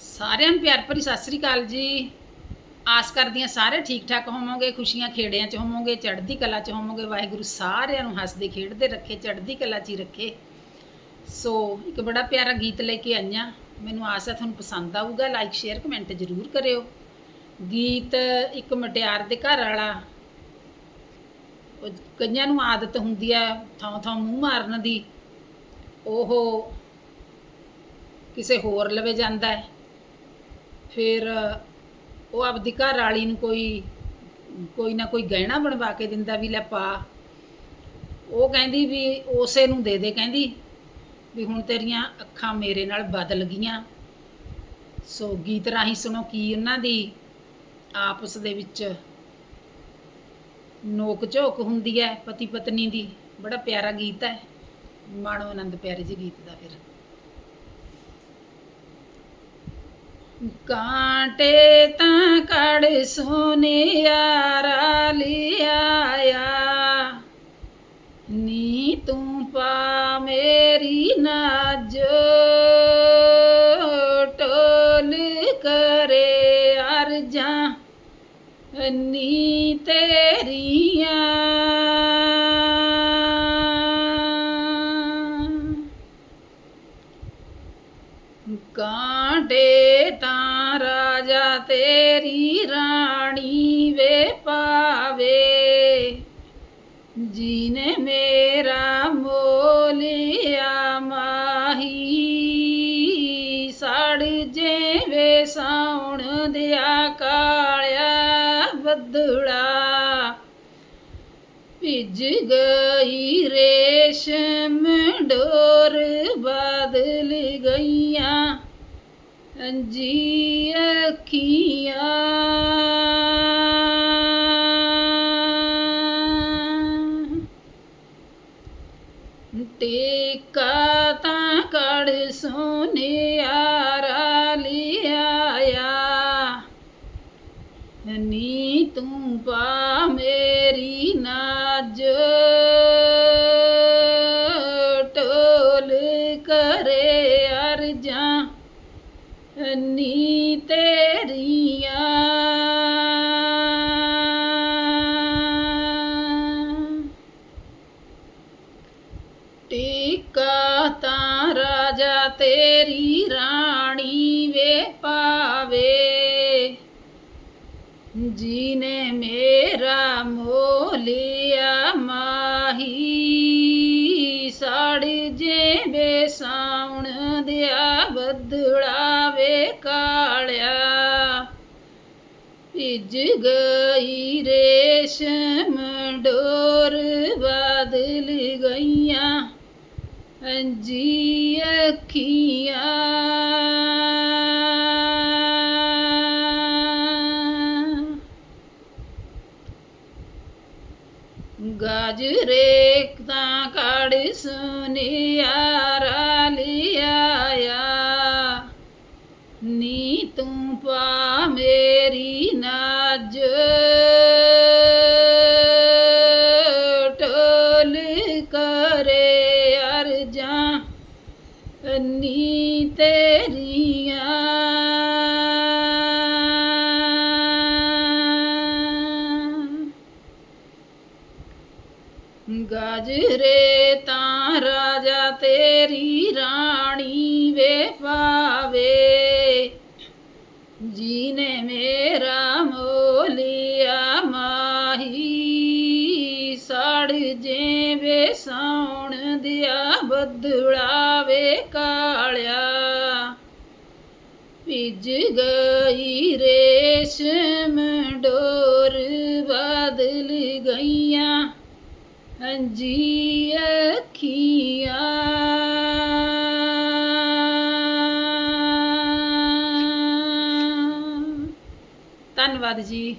ਸਾਰਿਆਂ ਨੂੰ ਪਿਆਰ ਭਰੀ ਸਤਿ ਸ੍ਰੀ ਅਕਾਲ ਜੀ। ਆਸ ਕਰਦੀਆਂ ਸਾਰੇ ਠੀਕ ਠਾਕ ਹੋਵੋਗੇ, ਖੁਸ਼ੀਆਂ ਖੇੜਿਆਂ 'ਚ ਹੋਵੋਗੇ, ਚੜ੍ਹਦੀ ਕਲਾ 'ਚ ਹੋਵੋਗੇ। ਵਾਹਿਗੁਰੂ ਸਾਰਿਆਂ ਨੂੰ ਹੱਸਦੇ ਖੇਡਦੇ ਰੱਖੇ, ਚੜ੍ਹਦੀ ਕਲਾ 'ਚ ਹੀ ਰੱਖੇ। ਸੋ ਇੱਕ ਬੜਾ ਪਿਆਰਾ ਗੀਤ ਲੈ ਕੇ ਆਈਆਂ ਮੈਨੂੰ ਆਸ ਹੈ ਤੁਹਾਨੂੰ ਪਸੰਦ ਆਊਗਾ ਲਾਈਕ ਸ਼ੇਅਰ ਕਮੈਂਟ ਜ਼ਰੂਰ ਕਰਿਓ। ਗੀਤ ਇੱਕ ਮਟਿਆਰ ਦੇ ਘਰ ਵਾਲਾ। ਕਈਆਂ ਨੂੰ ਆਦਤ ਹੁੰਦੀ ਆ ਥਾਂ ਥਾਂ ਮੂੰਹ ਮਾਰਨ ਦੀ। ਉਹ ਕਿਸੇ ਹੋਰ ਲਵੇ ਜਾਂਦਾ ਹੈ। ਫਿਰ ਉਹ ਆਪਦੀ ਘਰ ਵਾਲੀ ਨੂੰ ਕੋਈ ਕੋਈ ਨਾ ਕੋਈ ਗਹਿਣਾ ਬਣਵਾ ਕੇ ਦਿੰਦਾ ਵੀ ਲੈ ਪਾ। ਉਹ ਕਹਿੰਦੀ ਵੀ ਉਸੇ ਨੂੰ ਦੇ ਦੇ, ਕਹਿੰਦੀ ਵੀ ਹੁਣ ਤੇਰੀਆਂ ਅੱਖਾਂ ਮੇਰੇ ਨਾਲ ਬਦਲ ਗਈਆਂ। ਸੋ ਗੀਤ ਰਾਹੀਂ ਸੁਣੋ ਕੀ ਉਹਨਾਂ ਦੀ ਆਪਸ ਦੇ ਵਿੱਚ ਨੋਕ ਝੋਕ ਹੁੰਦੀ ਹੈ ਪਤੀ ਪਤਨੀ ਦੀ। ਬੜਾ ਪਿਆਰਾ ਗੀਤ ਹੈ। ਮਾਣੋ ਆਨੰਦ ਪਿਆਰੇ ਜੀ ਗੀਤ ਦਾ ਫਿਰ। ਕਾਂਟੇ ਤਾਂ ਕੜ ਸੋਨਿਆਰਾ ਲਿਆਇਆ। ਨੀ ਤੂੰ ਪਾ ਮੇਰੀ ਨਾਜ ਟੋਲ ਕਰੇ ਅਰਜਾਂ। ਨੀ ਤੇਰੀਆਂ। ਕਾਂਡੇ ਤਾਂ ਰਾਜਾ ਤੇਰੀ ਰਾਣੀ ਵੇ ਪਾਵੇ। ਜੀਨੇ ਮੇਰਾ ਮੋਲਿਆ ਮਾਹੀ, ਸੜ ਜੇਵੇ ਸਾਉਣ ਦਿਆ ਕਾਲਿਆ ਬੱਦਲਾ। ਭਿੱਜ ਗਈ ਰੇਸ਼ਮ ਡੋਰ ਅੰਜੀ ਅੱਖੀਆਂ। ਟੇਕਾ ਤਾਂ ਕੜ ਸੋਨਿਆਰਾ ਲਿਆਇਆ। ਨੀ ਤੂੰ ਪਾ ਮੇਰੀ ਨਾ। ਨੀ ਤੇਰੀਆਂ। ਟਿਕਾ ਤਾਂ ਰਾਜਾ ਤੇਰੀ ਰਾਣੀ ਵੇ ਪਾਵੇ। ਜੀਨੇ ਮੇਰਾ ਮੋਲਿਆ ਮਾਹੀ, ਸੜ ਜੇ ਸਾਉਣ ਦਿਆ ਬਦਲਾ। ਵੇ ਕਾਲਿਆ। ਭਿੱਜ ਗਈ ਰੇਸ਼ਮ ਡੋਰ ਬਦਲ ਗਈਆਂ ਅੰਜੀ ਅੱਖੀਆਂ। ਗਾਜਰੇ ਤਾਂ ਕੜ ਸੁਨਿਆਰਾ ਨੀ ਤੇਰੀਆਂ। ਗਾਜਰੇ ਤਾਂ ਰਾਜਾ ਤੇਰੀ ਰਾਣੀ ਵੇ ਪਾਵੇ ਜੀ ਜੇਵੇ ਸਾਉਣ ਦਿਆ ਬੱਦਲਾ ਵੇ ਕਾਲਿਆ। ਭਿੱਜ ਗਈ ਰੇਸ਼ਮ ਡੋਰ ਬਦਲ ਗਈਆਂ ਅੰਜੀ ਅੱਖੀਆਂ। ਧੰਨਵਾਦ ਜੀ।